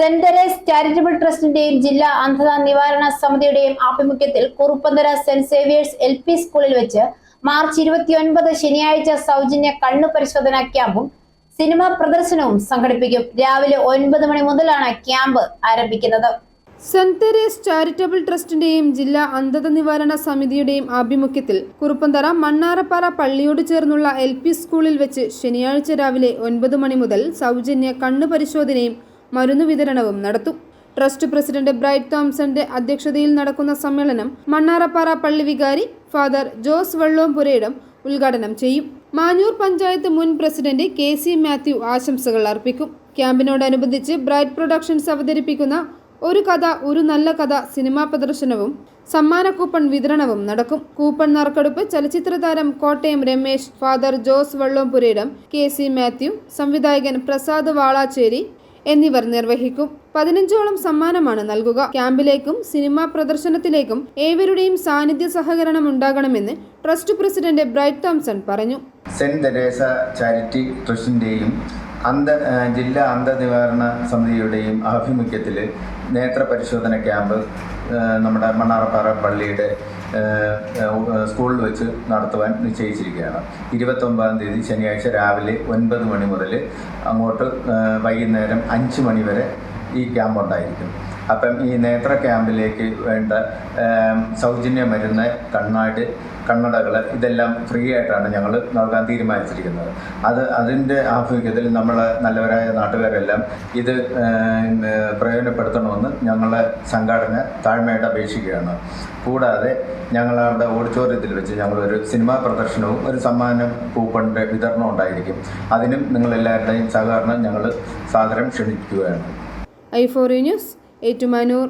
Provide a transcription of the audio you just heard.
Saint charitable ട്രസ്റ്റിന്റെയും ജില്ലാ അന്ധത നിവാരണ സമിതിയുടെയും ആഭിമുഖ്യത്തിൽ Kuruppanthara Saint Xavier's L P സ്കൂളിൽ വെച്ച് മാർച്ച് ഇരുപത്തിയൊൻപത് ശനിയാഴ്ച സൗജന്യ കണ്ണു പരിശോധന ക്യാമ്പും സിനിമാ പ്രദർശനവും സംഘടിപ്പിക്കും. രാവിലെ ഒൻപത് മണി മുതലാണ് ക്യാമ്പ് ആരംഭിക്കുന്നത്. സെന്റ് തെരേസ് ചാരിറ്റബിൾ ട്രസ്റ്റിന്റെയും ജില്ലാ അന്ധത നിവാരണ സമിതിയുടെയും ആഭിമുഖ്യത്തിൽ കുറുപ്പന്തറ മണ്ണാറപ്പാറ പള്ളിയോട് ചേർന്നുള്ള എൽ പി സ്കൂളിൽ വെച്ച് ശനിയാഴ്ച രാവിലെ ഒൻപത് മണി മുതൽ സൗജന്യ കണ്ണു പരിശോധനയും മരുന്നു വിതരണവും നടത്തും. ട്രസ്റ്റ് പ്രസിഡന്റ് ബ്രൈറ്റ് തോംസന്റെ അധ്യക്ഷതയിൽ നടക്കുന്ന സമ്മേളനം മണ്ണാറപ്പാറ പള്ളി വികാരി ഫാദർ ജോസ് വെള്ളോംപുരയിടം ഉദ്ഘാടനം ചെയ്യും. മാഞ്ഞൂർ പഞ്ചായത്ത് മുൻ പ്രസിഡന്റ് കെ സി മാത്യു ആശംസകൾ അർപ്പിക്കും. ക്യാമ്പിനോടനുബന്ധിച്ച് ബ്രൈറ്റ് പ്രൊഡക്ഷൻസ് അവതരിപ്പിക്കുന്ന ഒരു കഥ ഒരു നല്ല കഥ സിനിമാ പ്രദർശനവും സമ്മാന കൂപ്പൺ വിതരണവും നടക്കും. കൂപ്പൺ നറുക്കെടുപ്പ് ചലച്ചിത്ര താരം Kottayam Ramesh Father Jose Vallompurayidam K C Mathew സംവിധായകൻ പ്രസാദ് വാളാച്ചേരി എന്നിവർ നിർവഹിക്കും. പതിനഞ്ചോളം സമ്മാനമാണ് നൽകുക. ക്യാമ്പിലേക്കും സിനിമാ പ്രദർശനത്തിലേക്കും ഏവരുടെയും സാന്നിധ്യ സഹകരണം ഉണ്ടാകണമെന്ന് ട്രസ്റ്റ് പ്രസിഡന്റ് ബ്രൈറ്റ് തോംസൺ പറഞ്ഞു. സെന്റ് തെരേസ ചാരിറ്റി ട്രസ്റ്റിന്റെയും അന്ധ ആ, ജില്ലാ അന്ധനിവാരണ സമിതിയുടെയും ആഭിമുഖ്യത്തിൽ നേത്ര പരിശോധന ക്യാമ്പ് നമ്മുടെ മണ്ണാറപ്പാറ പള്ളിയുടെ സ്കൂളിൽ വെച്ച് നടത്തുവാൻ നിശ്ചയിച്ചിരിക്കുകയാണ്. ഇരുപത്തൊമ്പതാം തീയതി ശനിയാഴ്ച രാവിലെ ഒൻപത് മണി മുതൽ അങ്ങോട്ട് വൈകുന്നേരം അഞ്ച് മണി വരെ ഈ ക്യാമ്പ് ഉണ്ടായിരിക്കും. അപ്പം ഈ നേത്ര ക്യാമ്പിലേക്ക് വേണ്ട സൗജന്യ മരുന്ന് കണ്ണാട് കണ്ണടകൾ ഇതെല്ലാം ഫ്രീ ആയിട്ടാണ് ഞങ്ങൾ നൽകാൻ തീരുമാനിച്ചിരിക്കുന്നത്. അത് അതിന്റെ ആഭിമുഖ്യത്തിൽ നമ്മൾ നല്ലവരായ നാട്ടുകാരെല്ലാം ഇത് പ്രയോജനപ്പെടുത്തണമെന്ന് ഞങ്ങളെ സംഘടന താഴ്മയായിട്ട് അപേക്ഷിക്കുകയാണ്. കൂടാതെ ഞങ്ങളുടെ ഓഡിറ്റോറിയത്തിൽ വെച്ച് ഞങ്ങളൊരു സിനിമാ പ്രദർശനവും ഒരു സമ്മാന കൂപ്പണിന്റെ വിതരണവും ഉണ്ടായിരിക്കും. അതിനും നിങ്ങളെല്ലാവരുടെയും സഹകരണം ഞങ്ങൾ സാദരം ക്ഷണിക്കുകയാണ്. I four news Ettumanoor